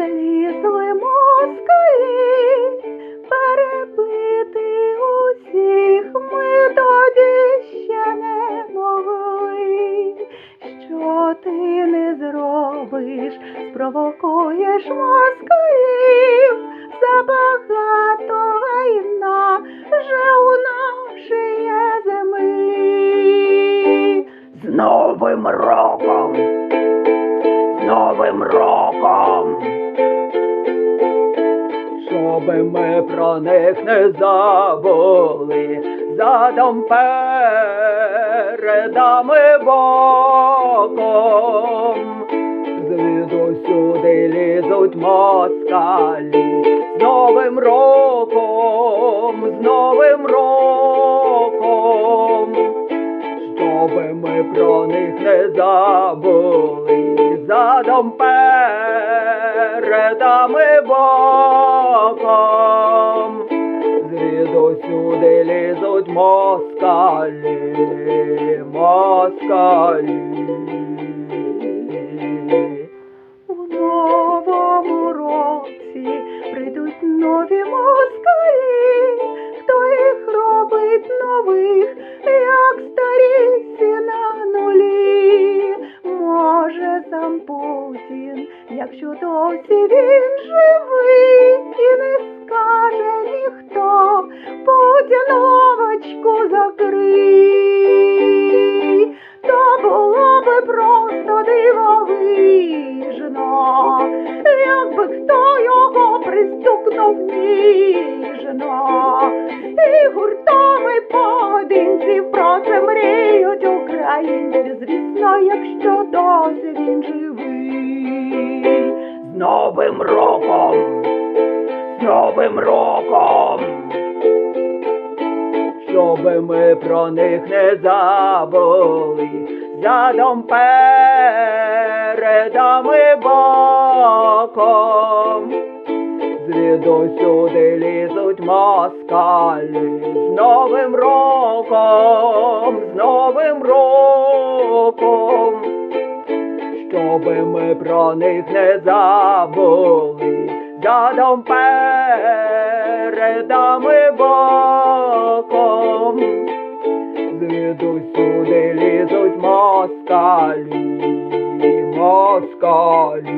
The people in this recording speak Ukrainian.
залізли москалі, перебити усіх ми тоді ще не могли, що ти не зробиш, спровокуєш москалів забагато війна вже у нашій землі з новим роком. Новим роком! Щоби ми про них не забули, задом передами боком. Звідусюди лізуть москалі, з Новим роком, з Новим роком. Щоби ми про них не забули, задом передами боком. Звідусюди лізуть москалі, москалі. У новому році прийдуть нові москалі, хто їх робить нових, як старі якщо досі він живий, і не скаже ніхто, Путіновочку закрий, то було би просто дивовижно, якби хто його пристукнув ніжно, і гуртом і поодинці українці, звісно, якщо досі він живий. З Новим роком! З Новим роком! Щоби ми про них не забули, задом передами боком. Звідусюди лізуть москалі, з Новим роком, щоби ми про них не забули, задом передами боком, звідусюди лізуть москалі, москалі.